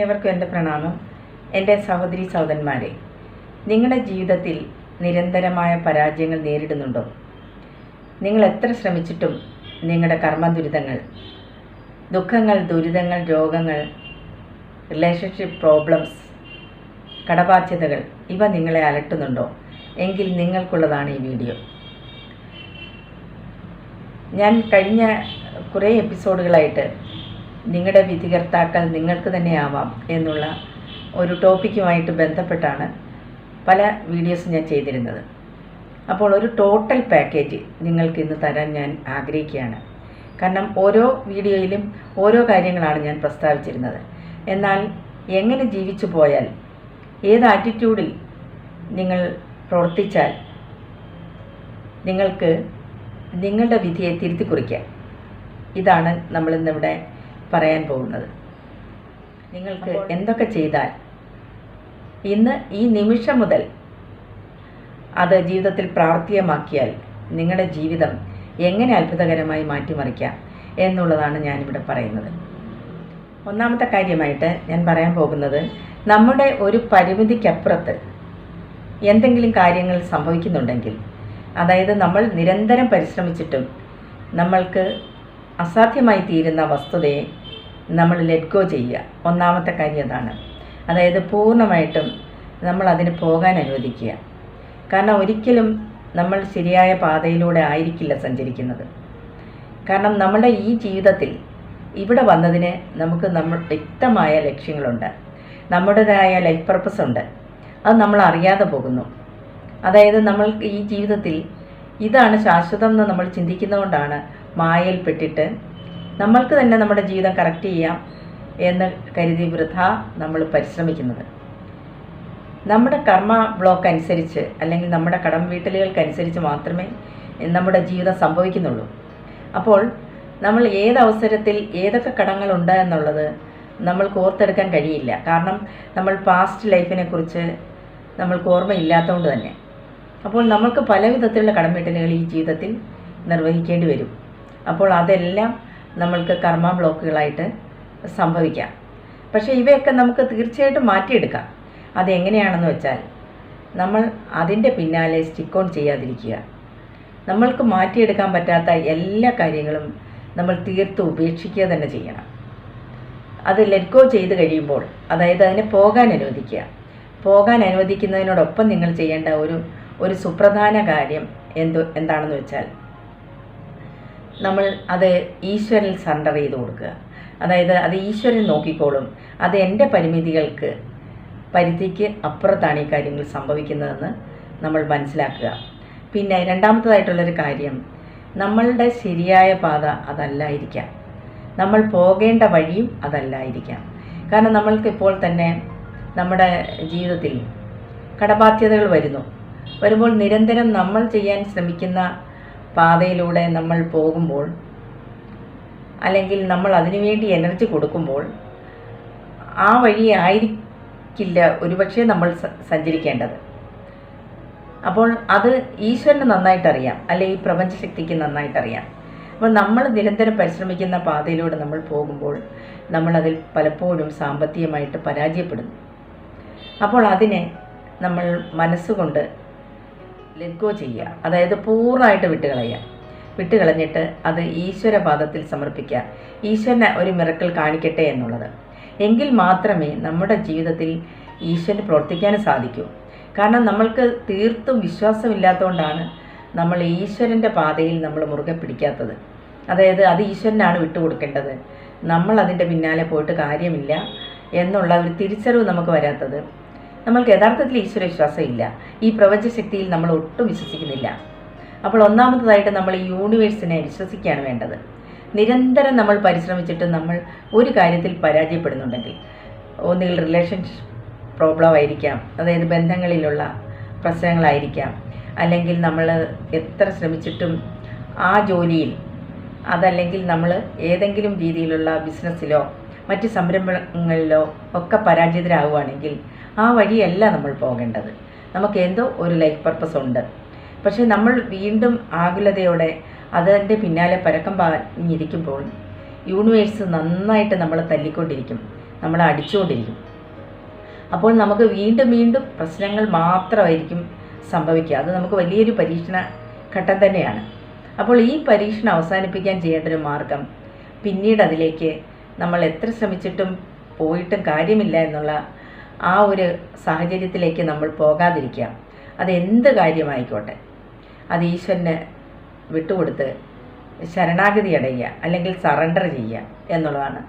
ഏവർക്കും എന്റെ പ്രണാമം. എന്റെ സഹോദരി സഹോദരന്മാരെ നിങ്ങളുടെ ജീവിതത്തിൽ നിരന്തരമായ പരാജയങ്ങൾ നേരിടുന്നുണ്ടോ? നിങ്ങൾ എത്ര ശ്രമിച്ചിട്ടും നിങ്ങളുടെ കർമ്മ ദുരിതങ്ങൾ ദുഃഖങ്ങൾ ദുരിതങ്ങൾ രോഗങ്ങൾ റിലേഷൻഷിപ്പ് പ്രോബ്ലംസ് കടബാധ്യതകൾ ഇവ നിങ്ങളെ അലട്ടുന്നുണ്ടോ? എങ്കിൽ നിങ്ങൾക്കുള്ളതാണ് ഈ വീഡിയോ. ഞാൻ കഴിഞ്ഞ കുറേ എപ്പിസോഡുകളായിട്ട് നിങ്ങളുടെ വിധികർത്താക്കൾ നിങ്ങൾക്ക് തന്നെ ആവാം എന്നുള്ള ഒരു ടോപ്പിക്കുമായിട്ട് ബന്ധപ്പെട്ടാണ് പല വീഡിയോസ് ഞാൻ ചെയ്തിരുന്നത്. അപ്പോൾ ഒരു ടോട്ടൽ പാക്കേജ് നിങ്ങൾക്ക് ഇന്ന് തരാൻ ഞാൻ ആഗ്രഹിക്കുകയാണ്. കാരണം ഓരോ വീഡിയോയിലും ഓരോ കാര്യങ്ങളാണ് ഞാൻ പ്രസ്താവിച്ചിരുന്നത്. എന്നാൽ എങ്ങനെ ജീവിച്ചു പോയാൽ ഏത് ആറ്റിറ്റ്യൂഡിൽ നിങ്ങൾ പ്രവർത്തിച്ചാൽ നിങ്ങൾക്ക് നിങ്ങളുടെ വിധിയെ തിരുത്തി കുറിക്കാം. ഇതാണ് നമ്മളിന്നിവിടെ പറയാൻ പോകുന്നത്. നിങ്ങൾക്ക് എന്തൊക്കെ ചെയ്താൽ ഇന്ന് ഈ നിമിഷം മുതൽ അത് ജീവിതത്തിൽ പ്രാവർത്തികമാക്കിയാൽ നിങ്ങളുടെ ജീവിതം എങ്ങനെ അത്ഭുതകരമായി മാറ്റിമറിക്കാം എന്നുള്ളതാണ് ഞാനിവിടെ പറയുന്നത്. ഒന്നാമത്തെ കാര്യമായിട്ട് ഞാൻ പറയാൻ പോകുന്നത് നമ്മുടെ ഒരു പരിമിതിക്കപ്പുറത്ത് എന്തെങ്കിലും കാര്യങ്ങൾ സംഭവിക്കുന്നുണ്ടെങ്കിൽ അതായത് നമ്മൾ നിരന്തരം പരിശ്രമിച്ചിട്ടും നമ്മൾക്ക് അസാധ്യമായി തീരുന്ന വസ്തുതയെ നമ്മൾ ലെറ്റ് ഗോ ചെയ്യുക. ഒന്നാമത്തെ കാര്യം അതാണ്. അതായത് പൂർണമായിട്ടും നമ്മൾ അതിന് പോകാൻ അനുവദിക്കുക. കാരണം ഒരിക്കലും നമ്മൾ ശരിയായ പാതയിലൂടെ ആയിരിക്കില്ല സഞ്ചരിക്കുന്നത്. കാരണം നമ്മുടെ ഈ ജീവിതത്തിൽ ഇവിടെ വന്നതിന് നമുക്ക് നമ്മൾ വ്യക്തമായ ലക്ഷ്യങ്ങളുണ്ട്. നമ്മുടേതായ ലൈഫ് പർപ്പസ് ഉണ്ട്. അത് നമ്മൾ അറിയാതെ പോകുന്നു. അതായത് നമ്മൾ ഈ ജീവിതത്തിൽ ഇതാണ് ശാശ്വതം എന്ന് നമ്മൾ ചിന്തിക്കുന്നതുകൊണ്ടാണ് മായയിൽപ്പെട്ടിട്ട് നമ്മൾക്ക് തന്നെ നമ്മുടെ ജീവിതം കറക്റ്റ് ചെയ്യാം എന്ന് കരുതി വൃഥ നമ്മൾ പരിശ്രമിക്കുന്നത്. നമ്മുടെ കർമ്മ ബ്ലോക്ക് അനുസരിച്ച് അല്ലെങ്കിൽ നമ്മുടെ കടം വീട്ടലുകൾക്കനുസരിച്ച് മാത്രമേ നമ്മുടെ ജീവിതം സംഭവിക്കുന്നുള്ളൂ. അപ്പോൾ നമ്മൾ ഏത് അവസരത്തിൽ ഏതൊക്കെ കടങ്ങളുണ്ട് എന്നുള്ളത് നമ്മൾ ഓർത്തെടുക്കാൻ കഴിയില്ല. കാരണം നമ്മൾ പാസ്റ്റ് ലൈഫിനെ കുറിച്ച് നമ്മൾക്ക് ഓർമ്മയില്ലാത്തതുകൊണ്ട് തന്നെ. അപ്പോൾ നമ്മൾക്ക് പല വിധത്തിലുള്ള കടം വീട്ടലുകൾ ഈ ജീവിതത്തിൽ നിർവഹിക്കേണ്ടി വരും. അപ്പോൾ അതെല്ലാം നമ്മൾക്ക് കർമ്മ ബ്ലോക്കുകളായിട്ട് സംഭവിക്കാം. പക്ഷേ ഇവയൊക്കെ നമുക്ക് തീർച്ചയായിട്ടും മാറ്റിയെടുക്കാം. അതെങ്ങനെയാണെന്ന് വെച്ചാൽ നമ്മൾ അതിന്റെ പിന്നാലെ സ്റ്റിക്ക് ഓൺ ചെയ്യാതിരിക്കുക. നമ്മൾക്ക് മാറ്റിയെടുക്കാൻ പറ്റാത്ത എല്ലാ കാര്യങ്ങളും നമ്മൾ തീർത്ത് ഉപേക്ഷിക്കുക തന്നെ ചെയ്യണം. അത് ലെറ്റ് ഗോ ചെയ്ത് കഴിയുമ്പോൾ അതായത് അതിനെ പോകാൻ അനുവദിക്കുക. പോകാൻ അനുവദിക്കുന്നതിനോടൊപ്പം നിങ്ങൾ ചെയ്യേണ്ട ഒരു ഒരു സുപ്രധാന കാര്യം എന്തോ എന്താണെന്ന് വെച്ചാൽ നമ്മൾ അത് ഈശ്വരനിൽ സറണ്ടർ ചെയ്ത് കൊടുക്കുക. അതായത് അത് ഈശ്വരൻ നോക്കിക്കോളും. അത് എന്റെ പരിമിതികൾക്ക് പരിധിക്ക് അപ്പുറത്താണ് ഈ കാര്യങ്ങൾ സംഭവിക്കുന്നതെന്ന് നമ്മൾ മനസ്സിലാക്കുക. പിന്നെ രണ്ടാമത്തതായിട്ടുള്ളൊരു കാര്യം നമ്മളുടെ ശരിയായ പാത അതല്ലായിരിക്കാം. നമ്മൾ പോകേണ്ട വഴിയും അതല്ലായിരിക്കാം. കാരണം നമ്മൾക്ക് ഇപ്പോൾ തന്നെ നമ്മുടെ ജീവിതത്തിൽ കടബാധ്യതകൾ വരുന്നു. വരുമ്പോൾ നിരന്തരം നമ്മൾ ചെയ്യാൻ ശ്രമിക്കുന്ന പാതയിലൂടെ നമ്മൾ പോകുമ്പോൾ അല്ലെങ്കിൽ നമ്മൾ അതിനുവേണ്ടി എനർജി കൊടുക്കുമ്പോൾ ആ വഴി ആയിരിക്കില്ല ഒരുപക്ഷെ നമ്മൾ സഞ്ചരിക്കേണ്ടത്. അപ്പോൾ അത് ഈശ്വരന് നന്നായിട്ടറിയാം. അല്ലെ ഈ പ്രപഞ്ചശക്തിക്ക് നന്നായിട്ടറിയാം. അപ്പോൾ നമ്മൾ നിരന്തരം പരിശ്രമിക്കുന്ന പാതയിലൂടെ നമ്മൾ പോകുമ്പോൾ നമ്മളതിൽ പലപ്പോഴും സാമ്പത്തികമായിട്ട് പരാജയപ്പെടുന്നു. അപ്പോൾ അതിനെ നമ്മൾ മനസ്സുകൊണ്ട് ലെറ്റ് ചെയ്യുക. അതായത് പൂർണമായിട്ട് വിട്ടുകളയുക വിട്ടുകളഞ്ഞിട്ട് അത് ഈശ്വരപാദത്തിൽ സമർപ്പിക്കുക. ഈശ്വരനെ ഒരു മിറക്കിൾ കാണിക്കട്ടെ എന്നുള്ളത്. എങ്കിൽ മാത്രമേ നമ്മുടെ ജീവിതത്തിൽ ഈശ്വരന് പ്രവർത്തിക്കാൻ സാധിക്കൂ. കാരണം നമ്മൾക്ക് തീർത്തും വിശ്വാസമില്ലാത്തതുകൊണ്ടാണ് നമ്മൾ ഈശ്വരന്റെ പാതയിൽ നമ്മൾ മുറുകെ പിടിക്കാത്തത്. അതായത് അത് ഈശ്വരനാണ് വിട്ടുകൊടുക്കേണ്ടത് നമ്മൾ അതിന്റെ പിന്നാലെ പോയിട്ട് കാര്യമില്ല എന്നുള്ള ഒരു തിരിച്ചറിവ് നമുക്ക് വരാത്തത് നമ്മൾക്ക് യഥാർത്ഥത്തിൽ ഈശ്വര വിശ്വാസം ഇല്ല ഈ പ്രപഞ്ചശക്തിയിൽ നമ്മൾ ഒട്ടും വിശ്വസിക്കുന്നില്ല. അപ്പോൾ ഒന്നാമത്തതായിട്ട് നമ്മൾ ഈ യൂണിവേഴ്സിനെ വിശ്വസിക്കുകയാണ് വേണ്ടത്. നിരന്തരം നമ്മൾ പരിശ്രമിച്ചിട്ട് നമ്മൾ ഒരു കാര്യത്തിൽ പരാജയപ്പെടുന്നുണ്ടെങ്കിൽ ഒന്നുകിൽ റിലേഷൻഷിപ്പ് പ്രോബ്ലം ആയിരിക്കാം അതായത് ബന്ധങ്ങളിലുള്ള പ്രശ്നങ്ങളായിരിക്കാം അല്ലെങ്കിൽ നമ്മൾ എത്ര ശ്രമിച്ചിട്ടും ആ ജോലിയിൽ അതല്ലെങ്കിൽ നമ്മൾ ഏതെങ്കിലും രീതിയിലുള്ള ബിസിനസ്സിലോ മറ്റ് സംരംഭങ്ങളിലോ ഒക്കെ പരാജിതരാകുവാണെങ്കിൽ ആ വഴിയല്ല നമ്മൾ പോകേണ്ടത്. നമുക്ക് എന്തോ ഒരു ലൈഫ് പർപ്പസ് ഉണ്ട്. പക്ഷേ നമ്മൾ വീണ്ടും ആകുലതയോടെ അതിന്റെ പിന്നാലെ പരക്കം പാഞ്ഞിരിക്കുമ്പോൾ യൂണിവേഴ്സ് നന്നായിട്ട് നമ്മളെ തല്ലിക്കൊണ്ടിരിക്കും. നമ്മളെ അടിച്ചുകൊണ്ടിരിക്കും. അപ്പോൾ നമുക്ക് വീണ്ടും വീണ്ടും പ്രശ്നങ്ങൾ മാത്രമായിരിക്കും സംഭവിക്കുക. അത് നമുക്ക് വലിയൊരു പരീക്ഷണ ഘട്ടം തന്നെയാണ്. അപ്പോൾ ഈ പരീക്ഷണം അവസാനിപ്പിക്കാൻ ചെയ്യേണ്ട ഒരു മാർഗം പിന്നീട് അതിലേക്ക് നമ്മൾ എത്ര ശ്രമിച്ചിട്ടും പോയിട്ടും കാര്യമില്ല എന്നുള്ള ആ ഒരു സാഹചര്യത്തിലേക്ക് നമ്മൾ പോകാതിരിക്കുക. അതെന്ത് കാര്യമായിക്കോട്ടെ. അത് ഈശ്വരന് വിട്ടുകൊടുത്ത് ശരണാഗതി അടയുക അല്ലെങ്കിൽ സറണ്ടർ ചെയ്യുക എന്നുള്ളതാണ്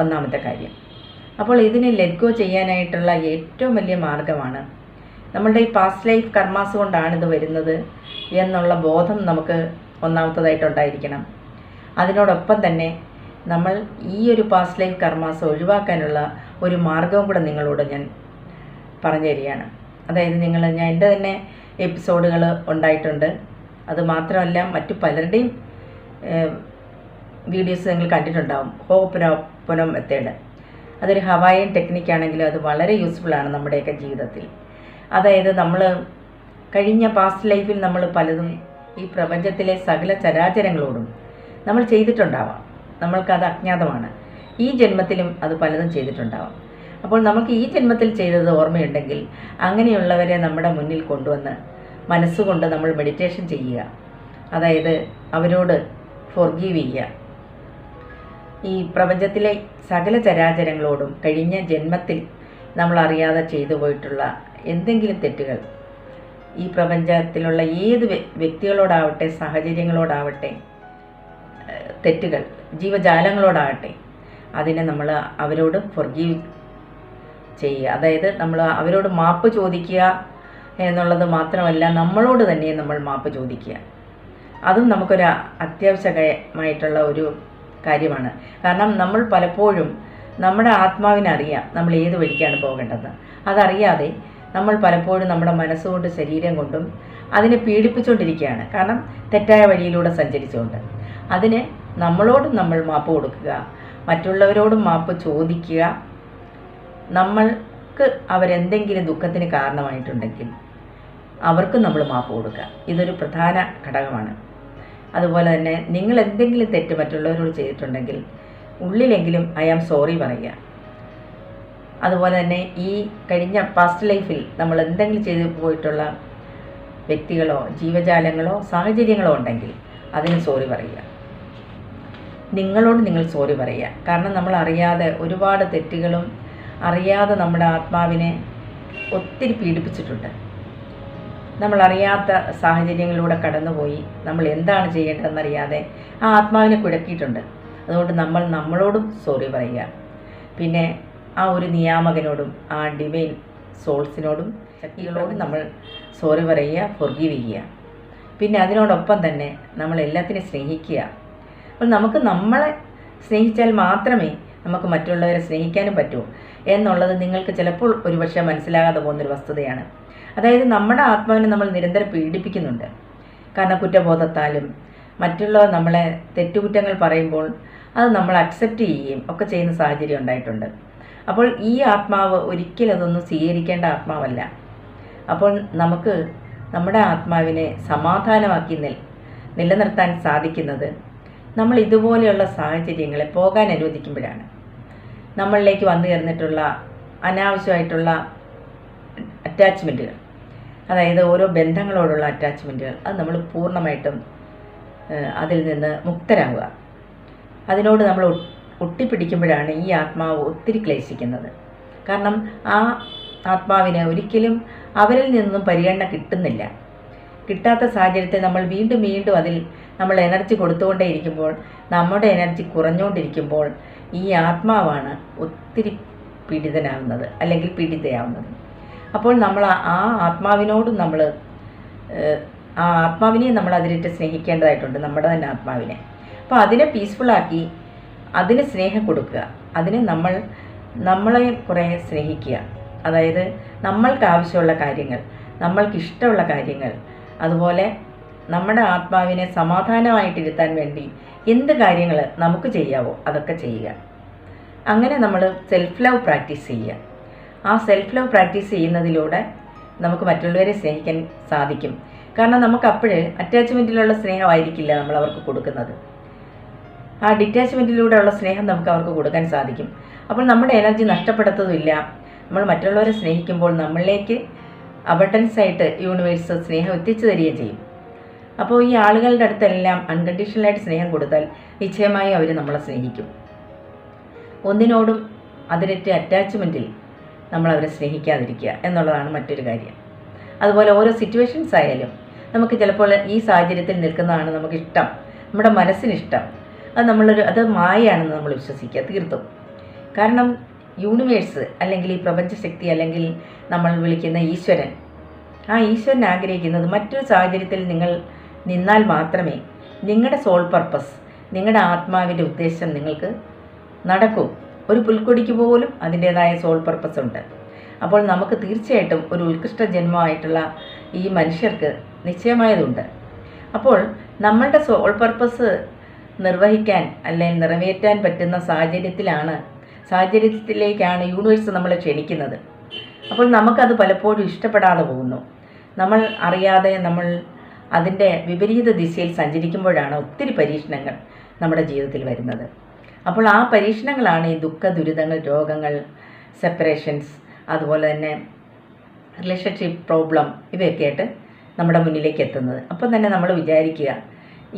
ഒന്നാമത്തെ കാര്യം. അപ്പോൾ ഇതിനെ ലെറ്റ് ഗോ ചെയ്യാനായിട്ടുള്ള ഏറ്റവും വലിയ മാർഗമാണ് നമ്മളുടെ ഈ പാസ്റ്റ് ലൈഫ് കർമാസ് കൊണ്ടാണ് ഇത് വരുന്നത് എന്നുള്ള ബോധം നമുക്ക് ഒന്നാമത്തതായിട്ടുണ്ടായിരിക്കണം അതിനോടൊപ്പം തന്നെ നമ്മൾ ഈ ഒരു പാസ്റ്റ് ലൈഫ് കർമാസ് ഒഴിവാക്കാനുള്ള ഒരു മാർഗവും കൂടെ നിങ്ങളോട് ഞാൻ പറഞ്ഞു തരികയാണ് അതായത് നിങ്ങൾ ഞാൻ എന്റെ തന്നെ എപ്പിസോഡുകൾ ഉണ്ടായിട്ടുണ്ട്. അത് മാത്രമല്ല മറ്റു പലരുടെയും വീഡിയോസ് നിങ്ങൾ കണ്ടിട്ടുണ്ടാവും. Ho'oponopono method. അതൊരു ഹവായൻ ടെക്നിക്കാണെങ്കിലും അത് വളരെ യൂസ്ഫുൾ ആണ് നമ്മുടെയൊക്കെ ജീവിതത്തിൽ. അതായത് നമ്മൾ കഴിഞ്ഞ പാസ്റ്റ് ലൈഫിൽ നമ്മൾ പലതും ഈ പ്രപഞ്ചത്തിലെ സകല ചരാചരങ്ങളോടും നമ്മൾ ചെയ്തിട്ടുണ്ടാവാം. നമ്മൾക്കത് അജ്ഞാതമാണ്. ഈ ജന്മത്തിലും അത് പലതും ചെയ്തിട്ടുണ്ടാവാം. അപ്പോൾ നമുക്ക് ഈ ജന്മത്തിൽ ചെയ്തത് ഓർമ്മയുണ്ടെങ്കിൽ അങ്ങനെയുള്ളവരെ നമ്മുടെ മുന്നിൽ കൊണ്ടുവന്ന് മനസ്സുകൊണ്ട് നമ്മൾ മെഡിറ്റേഷൻ ചെയ്യുക. അതായത് അവരോട് ഫോർഗീവ് ചെയ്യുക. ഈ പ്രപഞ്ചത്തിലെ സകല ചരാചരങ്ങളോടും കഴിഞ്ഞ ജന്മത്തിൽ നമ്മൾ അറിയാതെ ചെയ്തു പോയിട്ടുള്ള എന്തെങ്കിലും തെറ്റുകൾ ഈ പ്രപഞ്ചത്തിലുള്ള ഏത് വ്യ- വ്യക്തികളോടാവട്ടെ സാഹചര്യങ്ങളോടാവട്ടെ തെറ്റുകൾ ജീവജാലങ്ങളോടാകട്ടെ അതിനെ നമ്മൾ അവരോട് ഫൊർഗീവ് ചെയ്യുക. അതായത് നമ്മൾ അവരോട് മാപ്പ് ചോദിക്കുക എന്നുള്ളത് മാത്രമല്ല നമ്മളോട് തന്നെ നമ്മൾ മാപ്പ് ചോദിക്കുക. അതും നമുക്കൊരു അത്യാവശ്യമായിട്ടുള്ള ഒരു കാര്യമാണ്. കാരണം നമ്മൾ പലപ്പോഴും നമ്മുടെ ആത്മാവിനറിയാം നമ്മൾ ഏത് വഴിക്കാണ് പോകേണ്ടത്. അതറിയാതെ നമ്മൾ പലപ്പോഴും നമ്മുടെ മനസ്സുകൊണ്ട് ശരീരം കൊണ്ടും അതിനെ പീഡിപ്പിച്ചുകൊണ്ടിരിക്കുകയാണ്. കാരണം തെറ്റായ വഴിയിലൂടെ സഞ്ചരിച്ചുകൊണ്ട്. അതിന് നമ്മളോടും നമ്മൾ മാപ്പ് കൊടുക്കുക. മറ്റുള്ളവരോടും മാപ്പ് ചോദിക്കുക. നമ്മൾക്ക് അവരെന്തെങ്കിലും ദുഃഖത്തിന് കാരണമായിട്ടുണ്ടെങ്കിൽ അവർക്ക് നമ്മൾ മാപ്പ് കൊടുക്കുക. ഇതൊരു പ്രധാന ഘടകമാണ്. അതുപോലെ തന്നെ നിങ്ങൾ എന്തെങ്കിലും തെറ്റ് മറ്റുള്ളവരോട് ചെയ്തിട്ടുണ്ടെങ്കിൽ ഉള്ളിലെങ്കിലും ഐ ആം സോറി പറയുക. അതുപോലെ തന്നെ ഈ കഴിഞ്ഞ പാസ്റ്റ് ലൈഫിൽ നമ്മൾ എന്തെങ്കിലും ചെയ്തു പോയിട്ടുള്ള വ്യക്തികളോ ജീവജാലങ്ങളോ സാഹചര്യങ്ങളോ ഉണ്ടെങ്കിൽ അതിന് സോറി പറയുക. നിങ്ങളോട് നിങ്ങൾ സോറി പറയുക. കാരണം നമ്മൾ അറിയാതെ ഒരുപാട് തെറ്റുകളും അറിയാതെ നമ്മുടെ ആത്മാവിനെ ഒത്തിരി പീഡിപ്പിച്ചിട്ടുണ്ട്. നമ്മൾ അറിയാത്ത സാഹചര്യങ്ങളിലൂടെ കടന്നുപോയി നമ്മൾ എന്താണ് ചെയ്യേണ്ടതെന്നറിയാതെ ആ ആത്മാവിനെ കുഴക്കിയിട്ടുണ്ട്. അതുകൊണ്ട് നമ്മൾ നമ്മളോടും സോറി പറയുക. പിന്നെ ആ ഒരു നിയാമകനോടും ആ ഡിവൈൻ സോൾസിനോടും ശക്തികളോടും നമ്മൾ സോറി പറയുക ഫൊർഗീവ് ചെയ്യുക. പിന്നെ അതിനോടൊപ്പം തന്നെ നമ്മൾ എല്ലാത്തിനെയും സ്നേഹിക്കുക. അപ്പോൾ നമുക്ക് നമ്മളെ സ്നേഹിച്ചാൽ മാത്രമേ നമുക്ക് മറ്റുള്ളവരെ സ്നേഹിക്കാനും പറ്റൂ എന്നുള്ളത് നിങ്ങൾക്ക് ചിലപ്പോൾ ഒരുപക്ഷെ മനസ്സിലാകാതെ പോകുന്നൊരു വസ്തുതയാണ്. അതായത് നമ്മുടെ ആത്മാവിനെ നമ്മൾ നിരന്തരം പീഡിപ്പിക്കുന്നുണ്ട്. കാരണം കുറ്റബോധത്താലും മറ്റുള്ളവർ നമ്മളെ തെറ്റുകുറ്റങ്ങൾ പറയുമ്പോൾ അത് നമ്മൾ അക്സെപ്റ്റ് ചെയ്യുകയും ഒക്കെ ചെയ്യുന്ന സാഹചര്യം ഉണ്ടായിട്ടുണ്ട്. അപ്പോൾ ഈ ആത്മാവ് ഒരിക്കലും അതൊന്നും സ്വീകരിക്കേണ്ട ആത്മാവല്ല. അപ്പോൾ നമുക്ക് നമ്മുടെ ആത്മാവിനെ സമാധാനമാക്കി നിൽ നിലനിർത്താൻ സാധിക്കുന്നത് നമ്മൾ ഇതുപോലെയുള്ള സാഹചര്യങ്ങളെ പോകാൻ അനുവദിക്കുമ്പോഴാണ് നമ്മളിലേക്ക് വന്നു ചേർന്നിട്ടുള്ള അനാവശ്യമായിട്ടുള്ള അറ്റാച്ച്മെന്റുകൾ അതായത് ഓരോ ബന്ധങ്ങളോടുള്ള അറ്റാച്ച്മെന്റുകൾ അത് നമ്മൾ പൂർണമായിട്ടും അതിൽ നിന്ന് മുക്തരാകുക. അതിനോട് നമ്മൾ ഒട്ടിപ്പിടിക്കുമ്പോഴാണ് ഈ ആത്മാവ് ഒത്തിരി ക്ലേശിക്കുന്നത്. കാരണം ആ ആത്മാവിന് ഒരിക്കലും അവരിൽ നിന്നും പരിഗണന കിട്ടുന്നില്ല. കിട്ടാത്ത സാഹചര്യത്തെ നമ്മൾ വീണ്ടും വീണ്ടും അതിൽ നമ്മൾ എനർജി കൊടുത്തുകൊണ്ടേയിരിക്കുമ്പോൾ നമ്മുടെ എനർജി കുറഞ്ഞുകൊണ്ടിരിക്കുമ്പോൾ ഈ ആത്മാവാണ് ഒത്തിരി പീഡിതനാകുന്നത് അല്ലെങ്കിൽ പീഡിതയാവുന്നത്. അപ്പോൾ നമ്മൾ ആ- ആ ആത്മാവിനോടും നമ്മൾ ആ ആത്മാവിനെ നമ്മൾ അതിലിട്ട് സ്നേഹിക്കേണ്ടതായിട്ടുണ്ട് നമ്മുടെ തന്നെ ആത്മാവിനെ. അപ്പോൾ അതിനെ പീസ്ഫുള്ളാക്കി അതിന് സ്നേഹം കൊടുക്കുക. അതിന് നമ്മൾ നമ്മളെ കുറേ സ്നേഹിക്കുക. അതായത് നമ്മൾക്ക് ആവശ്യമുള്ള കാര്യങ്ങൾ നമ്മൾക്ക് ഇഷ്ടമുള്ള കാര്യങ്ങൾ അതുപോലെ നമ്മുടെ ആത്മാവിനെ സമാധാനമായിട്ടിരുത്താൻ വേണ്ടി എന്ത് കാര്യങ്ങൾ നമുക്ക് ചെയ്യാവോ അതൊക്കെ ചെയ്യുക. അങ്ങനെ നമ്മൾ സെൽഫ് ലവ് പ്രാക്ടീസ് ചെയ്യുക. ആ സെൽഫ് ലവ് പ്രാക്ടീസ് ചെയ്യുന്നതിലൂടെ നമുക്ക് മറ്റുള്ളവരെ സ്നേഹിക്കാൻ സാധിക്കും. കാരണം നമുക്ക് അപ്പോഴ് അറ്റാച്ച്മെന്റിലുള്ള സ്നേഹമായിരിക്കില്ല നമ്മൾ അവർക്ക് കൊടുക്കുന്നത്. ആ ഡിറ്റാച്ച്മെന്റിലൂടെ ഉള്ള സ്നേഹം നമുക്ക് അവർക്ക് കൊടുക്കാൻ സാധിക്കും. അപ്പോൾ നമ്മുടെ എനർജി നഷ്ടപ്പെടുത്തതുമില്ല നമ്മൾ മറ്റുള്ളവരെ സ്നേഹിക്കുമ്പോൾ നമ്മളിലേക്ക് അബണ്ടൻസ് ആയിട്ട് യൂണിവേഴ്സ് സ്നേഹം എത്തിച്ചു തരികയും ചെയ്യും. അപ്പോൾ ഈ ആളുകളുടെ അടുത്തെല്ലാം അൺകണ്ടീഷണലായിട്ട് സ്നേഹം കൊടുത്താൽ നിശ്ചയമായും അവർ നമ്മളെ സ്നേഹിക്കും. ഒന്നിനോടും അതിരറ്റ് അറ്റാച്ച്മെന്റിൽ നമ്മൾ അവരെ സ്നേഹിക്കാതിരിക്കുക എന്നുള്ളതാണ് മറ്റൊരു കാര്യം. അതുപോലെ ഓരോ സിറ്റുവേഷൻസ് ആയാലും നമുക്ക് ചിലപ്പോൾ ഈ സാഹചര്യത്തിൽ നിൽക്കുന്നതാണ് നമുക്കിഷ്ടം. നമ്മുടെ മനസ്സിനിഷ്ടം. അത് നമ്മളൊരു അത് മായയാണെന്ന് നമ്മൾ വിശ്വസിക്കുക തീർത്തും. കാരണം യൂണിവേഴ്സ് അല്ലെങ്കിൽ ഈ പ്രപഞ്ചശക്തി അല്ലെങ്കിൽ നമ്മൾ വിളിക്കുന്ന ഈശ്വരൻ ആ ഈശ്വരൻ ആഗ്രഹിക്കുന്നത് മറ്റൊരു സാഹചര്യത്തിൽ നിങ്ങൾ നിന്നാൽ മാത്രമേ നിങ്ങളുടെ സോൾ പർപ്പസ് നിങ്ങളുടെ ആത്മാവിന്റെ ഉദ്ദേശം നിങ്ങൾക്ക് നടക്കും. ഒരു പുൽക്കൊടിക്ക് പോലും അതിന്റേതായ സോൾ പർപ്പസ് ഉണ്ട്. അപ്പോൾ നമുക്ക് തീർച്ചയായിട്ടും ഒരു ഉത്കൃഷ്ട ജന്മമായിട്ടുള്ള ഈ മനുഷ്യർക്ക് നിശ്ചയമായതുണ്ട്. അപ്പോൾ നമ്മളുടെ സോൾ പർപ്പസ് നിർവഹിക്കാൻ അല്ലെങ്കിൽ നിറവേറ്റാൻ പറ്റുന്ന സാഹചര്യത്തിലാണ് സാഹചര്യത്തിലേക്കാണ് യൂണിവേഴ്സ് നമ്മളെ ക്ഷണിക്കുന്നത്. അപ്പോൾ നമുക്കത് പലപ്പോഴും ഇഷ്ടപ്പെടാതെ പോകുന്നു. നമ്മൾ അറിയാതെ നമ്മൾ അതിന്റെ വിപരീത ദിശയിൽ സഞ്ചരിക്കുമ്പോഴാണ് ഒത്തിരി പരീക്ഷണങ്ങൾ നമ്മുടെ ജീവിതത്തിൽ വരുന്നത്. അപ്പോൾ ആ പരീക്ഷണങ്ങളാണ് ഈ ദുഃഖ ദുരിതങ്ങൾ രോഗങ്ങൾ സെപ്പറേഷൻസ് അതുപോലെ തന്നെ റിലേഷൻഷിപ്പ് പ്രോബ്ലം ഇവയൊക്കെ ആയിട്ട് നമ്മുടെ മുന്നിലേക്ക് എത്തുന്നത്. അപ്പം തന്നെ നമ്മൾ വിചാരിക്കുക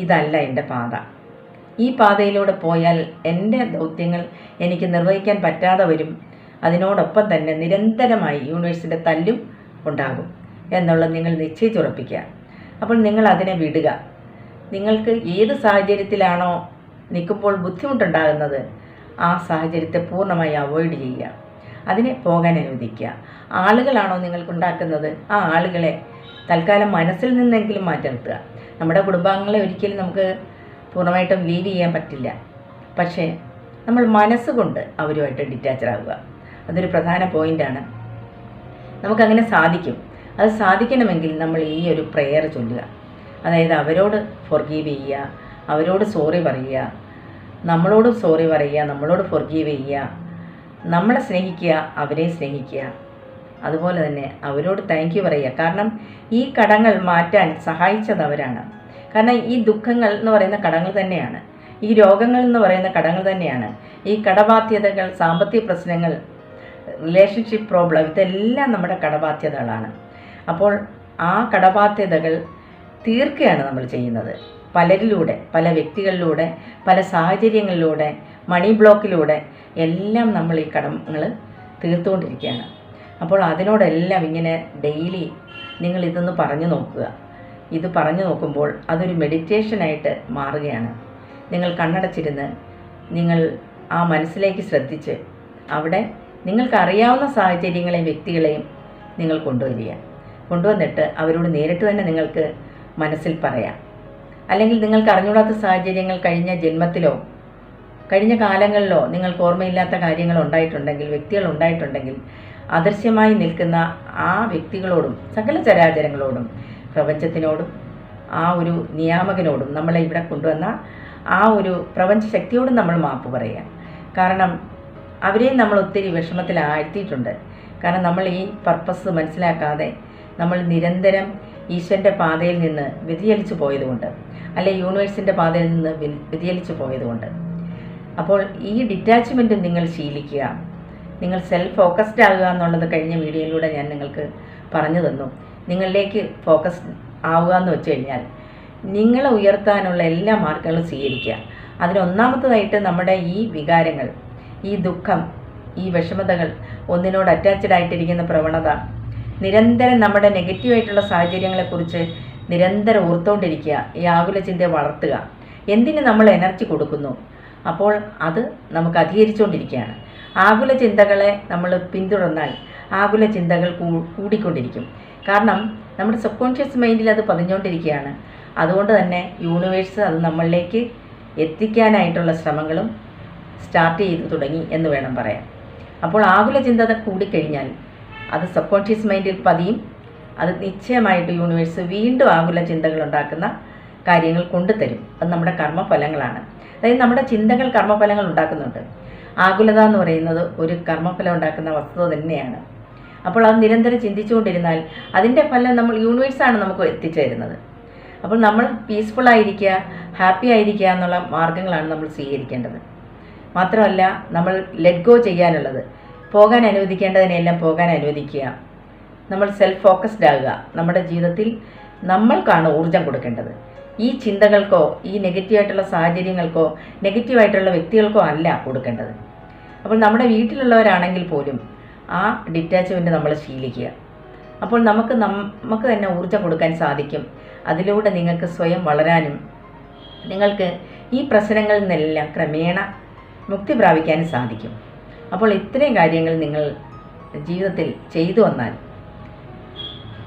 ഇതല്ല എന്റെ പാത. ഈ പാതയിലൂടെ പോയാൽ എന്റെ ദൗത്യങ്ങൾ എനിക്ക് നിർവഹിക്കാൻ പറ്റാതെ വരും. അതിനോടൊപ്പം തന്നെ നിരന്തരമായി യൂണിവേഴ്സിന്റെ തല്ലും ഉണ്ടാകും. എന്നുള്ളത് നിങ്ങൾ നിശ്ചയിച്ചുറപ്പിക്കുക. അപ്പോൾ നിങ്ങൾ അതിനെ വിടുക. നിങ്ങൾക്ക് ഏത് സാഹചര്യത്തിലാണോ നിൽക്കുമ്പോൾ ബുദ്ധിമുട്ടുണ്ടാകുന്നത് ആ സാഹചര്യത്തെ പൂർണമായി അവോയ്ഡ് ചെയ്യുക. അതിനെ പോകാൻ അനുവദിക്കുക. ആളുകളാണോ നിങ്ങൾക്കുണ്ടാക്കുന്നത് ആ ആളുകളെ തൽക്കാലം മനസ്സിൽ നിന്നെങ്കിലും മാറ്റി നിർത്തുക നമ്മുടെ കുടുംബാംഗങ്ങളെ ഒരിക്കലും നമുക്ക് പൂർണമായിട്ടും ലീവ് ചെയ്യാൻ പറ്റില്ല. പക്ഷേ നമ്മൾ മനസ്സുകൊണ്ട് അവരുമായിട്ട് ഡിറ്റാച്ചഡ് ആവുക. അതൊരു പ്രധാന പോയിന്റാണ് നമുക്കങ്ങനെ സാധിക്കും. അത് സാധിക്കണമെങ്കിൽ നമ്മൾ ഈ ഒരു പ്രെയർ ചൊല്ലുക. അതായത് അവരോട് ഫൊർഗീവ് ചെയ്യുക അവരോട് സോറി പറയുക നമ്മളോട് സോറി പറയുക നമ്മളോട് ഫൊർഗീവ് ചെയ്യുക നമ്മളെ സ്നേഹിക്കുക അവരെ സ്നേഹിക്കുക. അതുപോലെ തന്നെ അവരോട് താങ്ക് യു പറയുക. കാരണം ഈ കടങ്ങൾ മാറ്റാൻ സഹായിച്ചത് അവരാണ്. കാരണം ഈ ദുഃഖങ്ങൾ എന്ന് പറയുന്ന കടങ്ങൾ തന്നെയാണ്. ഈ രോഗങ്ങൾ എന്ന് പറയുന്ന കടങ്ങൾ തന്നെയാണ്. ഈ കടബാധ്യതകൾ സാമ്പത്തിക പ്രശ്നങ്ങൾ റിലേഷൻഷിപ്പ് പ്രോബ്ലം ഇതെല്ലാം നമ്മുടെ കടബാധ്യതകളാണ്. അപ്പോൾ ആ കടബാധ്യതകൾ തീർക്കുകയാണ് നമ്മൾ ചെയ്യുന്നത്. പലരിലൂടെ പല വ്യക്തികളിലൂടെ പല സാഹചര്യങ്ങളിലൂടെ മണി ബ്ലോക്കിലൂടെ എല്ലാം നമ്മൾ ഈ കടങ്ങൾ തീർത്തുകൊണ്ടിരിക്കുകയാണ്. അപ്പോൾ അതിനോടെല്ലാം ഇങ്ങനെ ഡെയിലി നിങ്ങൾ ഇതൊന്ന് പറഞ്ഞു നോക്കുക. ഇത് പറഞ്ഞു നോക്കുമ്പോൾ അതൊരു മെഡിറ്റേഷനായിട്ട് മാറുകയാണ്. നിങ്ങൾ കണ്ണടച്ചിരുന്ന് നിങ്ങൾ ആ മനസ്സിലേക്ക് ശ്രദ്ധിച്ച് അവിടെ നിങ്ങൾക്കറിയാവുന്ന സാഹചര്യങ്ങളെയും വ്യക്തികളെയും നിങ്ങൾ കൊണ്ടുവരിക. കൊണ്ടുവന്നിട്ട് അവരോട് നേരിട്ട് തന്നെ നിങ്ങൾക്ക് മനസ്സിൽ പറയാം. അല്ലെങ്കിൽ നിങ്ങൾക്ക് അറിഞ്ഞൂടാത്ത സാഹചര്യങ്ങൾ കഴിഞ്ഞ ജന്മത്തിലോ കഴിഞ്ഞ കാലങ്ങളിലോ നിങ്ങൾക്ക് ഓർമ്മയില്ലാത്ത കാര്യങ്ങൾ ഉണ്ടായിട്ടുണ്ടെങ്കിൽ വ്യക്തികൾ ഉണ്ടായിട്ടുണ്ടെങ്കിൽ അദൃശ്യമായി നിൽക്കുന്ന ആ വ്യക്തികളോടും സകല ചരാചരങ്ങളോടും പ്രപഞ്ചത്തിനോടും ആ ഒരു നിയാമകനോടും നമ്മളെ ഇവിടെ കൊണ്ടുവന്ന ആ ഒരു പ്രപഞ്ച ശക്തിയോടും നമ്മൾ മാപ്പ് പറയാം. കാരണം അവരെയും നമ്മൾ ഒത്തിരി വിഷമത്തിലാഴ്ത്തിയിട്ടുണ്ട് കാരണം നമ്മൾ ഈ പർപ്പസ് മനസ്സിലാക്കാതെ നമ്മൾ നിരന്തരം ഈശ്വരന്റെ പാതയിൽ നിന്ന് വ്യതിചലിച്ചു പോയതുകൊണ്ട് അല്ലെ യൂണിവേഴ്സിന്റെ പാതയിൽ നിന്ന് വ്യ- വ്യതിചലിച്ചു പോയതുകൊണ്ട്. അപ്പോൾ ഈ ഡിറ്റാച്ച്മെന്റ് നിങ്ങൾ ശീലിക്കുക. നിങ്ങൾ സെൽഫ് ഫോക്കസ്ഡ് ആകുക എന്നുള്ളത് കഴിഞ്ഞ വീഡിയോയിലൂടെ ഞാൻ നിങ്ങൾക്ക് പറഞ്ഞു തന്നു. നിങ്ങളിലേക്ക് ഫോക്കസ് ആവുക എന്ന് വെച്ച് കഴിഞ്ഞാൽ നിങ്ങളെ ഉയർത്താനുള്ള എല്ലാ മാർഗങ്ങളും സ്വീകരിക്കുക. അതിനൊന്നാമത്തതായിട്ട് നമ്മുടെ ഈ വികാരങ്ങൾ ഈ ദുഃഖം ഈ വിഷമതകൾ ഒന്നിനോട് അറ്റാച്ച്ഡ് ആയിട്ടിരിക്കുന്ന പ്രവണത നിരന്തരം നമ്മുടെ നെഗറ്റീവായിട്ടുള്ള സാഹചര്യങ്ങളെക്കുറിച്ച് നിരന്തരം ഓർത്തുകൊണ്ടിരിക്കുക ഈ ആകുല ചിന്തയെ വളർത്തുക. എന്തിന് നമ്മൾ എനർജി കൊടുക്കുന്നു? അപ്പോൾ അത് നമുക്ക് അധികരിച്ചുകൊണ്ടിരിക്കുകയാണ് ആകുല ചിന്തകളെ നമ്മൾ പിന്തുടർന്നാൽ ആകുല ചിന്തകൾ കൂടിക്കൊണ്ടിരിക്കും. കാരണം നമ്മുടെ സബ് കോൺഷ്യസ് മൈൻഡിൽ അത് പതിഞ്ഞുകൊണ്ടിരിക്കുകയാണ് അതുകൊണ്ട് തന്നെ യൂണിവേഴ്സ് അത് നമ്മളിലേക്ക് എത്തിക്കാനായിട്ടുള്ള ശ്രമങ്ങളും സ്റ്റാർട്ട് ചെയ്തു തുടങ്ങി എന്ന് വേണം പറയാൻ. അപ്പോൾ ആകുല ചിന്തത കൂടിക്കഴിഞ്ഞാൽ അത് സബ് കോൺഷ്യസ് മൈൻഡിൽ പതിയും. അത് നിശ്ചയമായിട്ട് യൂണിവേഴ്സ് വീണ്ടും ആകുല ചിന്തകൾ ഉണ്ടാക്കുന്ന കാര്യങ്ങൾ കൊണ്ടുതരും. അത് നമ്മുടെ കർമ്മഫലങ്ങളാണ്. അതായത് നമ്മുടെ ചിന്തകൾ കർമ്മഫലങ്ങൾ ഉണ്ടാക്കുന്നുണ്ട്. ആകുലത എന്ന് പറയുന്നത് ഒരു കർമ്മഫലം ഉണ്ടാക്കുന്ന വസ്തുത തന്നെയാണ്. അപ്പോൾ അത് നിരന്തരം ചിന്തിച്ചുകൊണ്ടിരുന്നാൽ അതിന്റെ ഫലം നമ്മൾ യൂണിവേഴ്സാണ് നമുക്ക് എത്തിച്ചേരുന്നത്. അപ്പോൾ നമ്മൾ പീസ്ഫുൾ ആയിരിക്കുക ഹാപ്പി ആയിരിക്കുക എന്നുള്ള മാർഗങ്ങളാണ് നമ്മൾ സ്വീകരിക്കേണ്ടത്. മാത്രമല്ല നമ്മൾ ലെറ്റ് ഗോ ചെയ്യാനുള്ളത്. പോകാൻ അനുവദിക്കേണ്ടതിനെല്ലാം പോകാൻ അനുവദിക്കുക. നമ്മൾ സെൽഫ് ഫോക്കസ്ഡ് ആകുക. നമ്മുടെ ജീവിതത്തിൽ നമ്മൾക്കാണ് ഊർജം കൊടുക്കേണ്ടത്. ഈ ചിന്തകൾക്കോ ഈ നെഗറ്റീവായിട്ടുള്ള സാഹചര്യങ്ങൾക്കോ നെഗറ്റീവായിട്ടുള്ള വ്യക്തികൾക്കോ അല്ല കൊടുക്കേണ്ടത്. അപ്പോൾ നമ്മുടെ വീട്ടിലുള്ളവരാണെങ്കിൽ പോലും ആ ഡിറ്റാച്ച്മെന്റ് നമ്മൾ ശീലിക്കുക. അപ്പോൾ നമുക്ക് നമുക്ക് തന്നെ ഊർജം കൊടുക്കാൻ സാധിക്കും. അതിലൂടെ നിങ്ങൾക്ക് സ്വയം വളരാനും നിങ്ങൾക്ക് ഈ പ്രശ്നങ്ങളിൽ നിന്നെല്ലാം ക്രമേണ മുക്തി പ്രാപിക്കാനും സാധിക്കും. അപ്പോൾ ഇത്രയും കാര്യങ്ങൾ നിങ്ങൾ ജീവിതത്തിൽ ചെയ്തു വന്നാൽ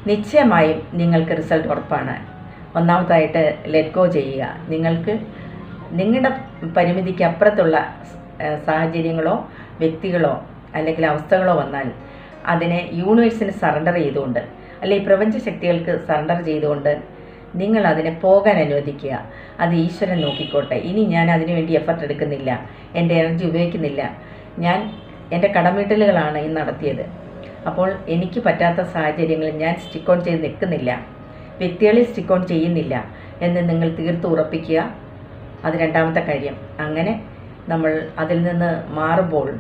നിശ്ചയമായും നിങ്ങൾക്ക് റിസൾട്ട് ഉറപ്പാണ്. ഒന്നാമതായിട്ട് ലെറ്റ് ഗോ ചെയ്യുക. നിങ്ങൾക്ക് നിങ്ങളുടെ പരിമിതിക്ക് അപ്പുറത്തുള്ള സാഹചര്യങ്ങളോ വ്യക്തികളോ അല്ലെങ്കിൽ അവസ്ഥകളോ വന്നാൽ അതിനെ യൂണിവേഴ്സിന് സറണ്ടർ ചെയ്തുകൊണ്ട് അല്ലെങ്കിൽ പ്രപഞ്ച ശക്തികൾക്ക് സറണ്ടർ ചെയ്തുകൊണ്ട് നിങ്ങൾ അതിനെ പോകാൻ അനുവദിക്കുക. അത് ഈശ്വരൻ നോക്കിക്കോട്ടെ. ഇനി ഞാൻ അതിനുവേണ്ടി എഫർട്ട് എടുക്കുന്നില്ല. എന്റെ എനർജി ഉപയോഗിക്കുന്നില്ല. ഞാൻ എന്റെ കടമീട്ടലുകളാണ് ഇന്ന് നടത്തിയത്. അപ്പോൾ എനിക്ക് പറ്റാത്ത സാഹചര്യങ്ങളിൽ ഞാൻ സ്റ്റിക്ക് ഓൺ ചെയ്ത് നിൽക്കുന്നില്ല. വ്യക്തികളിൽ സ്റ്റിക്ക് ഓൺ ചെയ്യുന്നില്ല എന്ന് നിങ്ങൾ തീർത്ത് ഉറപ്പിക്കുക. അത് രണ്ടാമത്തെ കാര്യം. അങ്ങനെ നമ്മൾ അതിൽ നിന്ന് മാറുമ്പോൾ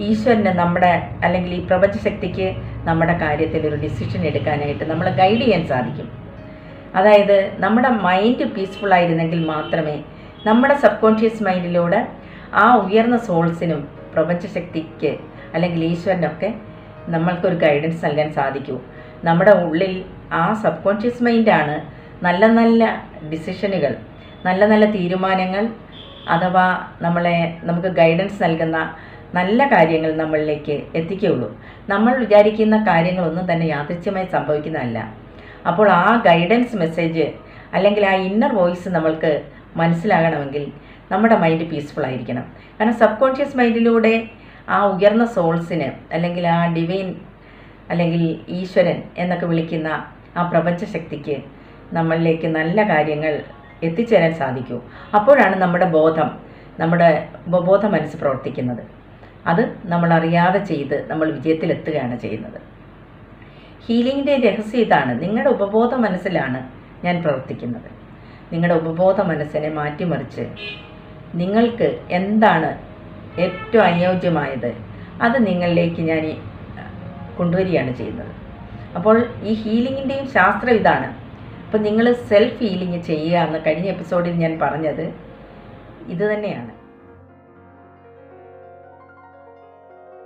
ഈശ്വരന് നമ്മുടെ അല്ലെങ്കിൽ ഈ പ്രപഞ്ചശക്തിക്ക് നമ്മുടെ കാര്യത്തിൽ ഒരു ഡിസിഷൻ എടുക്കാനായിട്ട് നമ്മളെ ഗൈഡ് ചെയ്യാൻ സാധിക്കും. അതായത് നമ്മുടെ മൈൻഡ് പീസ്ഫുൾ ആയിരുന്നെങ്കിൽ മാത്രമേ നമ്മുടെ സബ് കോൺഷ്യസ് മൈൻഡിലൂടെ ആ ഉയർന്ന സോൾസിനും പ്രപഞ്ചശക്തിക്ക് അല്ലെങ്കിൽ ഈശ്വരനൊക്കെ നമ്മൾക്കൊരു ഗൈഡൻസ് നൽകാൻ സാധിക്കൂ. നമ്മുടെ ഉള്ളിൽ ആ സബ് കോൺഷ്യസ് മൈൻഡാണ് നല്ല നല്ല ഡിസിഷനുകൾ നല്ല നല്ല തീരുമാനങ്ങൾ അഥവാ നമ്മളെ നമുക്ക് ഗൈഡൻസ് നൽകുന്ന നല്ല കാര്യങ്ങൾ നമ്മളിലേക്ക് എത്തിക്കുകയുള്ളൂ. നമ്മൾ വിചാരിക്കുന്ന കാര്യങ്ങളൊന്നും തന്നെ യാദൃച്ഛ്യമായി സംഭവിക്കുന്നതല്ല. അപ്പോൾ ആ ഗൈഡൻസ് മെസ്സേജ് അല്ലെങ്കിൽ ആ ഇന്നർ വോയിസ് നമ്മൾക്ക് മനസ്സിലാകണമെങ്കിൽ നമ്മുടെ മൈൻഡ് പീസ്ഫുൾ ആയിരിക്കണം. കാരണം സബ് കോൺഷ്യസ് മൈൻഡിലൂടെ ആ ഉയർന്ന സോൾസിന് അല്ലെങ്കിൽ ആ ഡിവൈൻ അല്ലെങ്കിൽ ഈശ്വരൻ എന്നൊക്കെ വിളിക്കുന്ന ആ പ്രപഞ്ച ശക്തിക്ക് നമ്മളിലേക്ക് നല്ല കാര്യങ്ങൾ എത്തിച്ചേരാൻ സാധിക്കൂ. അപ്പോഴാണ് നമ്മുടെ ബോധം നമ്മുടെ ഉപബോധ മനസ്സ് പ്രവർത്തിക്കുന്നത്. അത് നമ്മൾ അറിയാതെ ചെയ്ത് നമ്മൾ വിജയത്തിലെത്തുകയാണ് ചെയ്യുന്നത്. ഹീലിങ്ങിന്റെ രഹസ്യം ഇതാണ്. നിങ്ങളുടെ ഉപബോധ മനസ്സിലാണ് ഞാൻ പ്രവർത്തിക്കുന്നത്. നിങ്ങളുടെ ഉപബോധ മനസ്സിനെ മാറ്റിമറിച്ച് നിങ്ങൾക്ക് എന്താണ് ഏറ്റവും അനുയോജ്യമായത്? അത് നിങ്ങളിലേക്ക് ഞാൻ കൊണ്ടുവരികയാണ് ചെയ്യുന്നത്. അപ്പോൾ ഈ ഹീലിങ്ങിന്റെയും ശാസ്ത്രം ഇതാണ്. അപ്പോൾ നിങ്ങൾ സെൽഫ് ഹീലിംഗ് ചെയ്യുക എന്ന് കഴിഞ്ഞ എപ്പിസോഡിൽ ഞാൻ പറഞ്ഞത് ഇത് തന്നെയാണ്.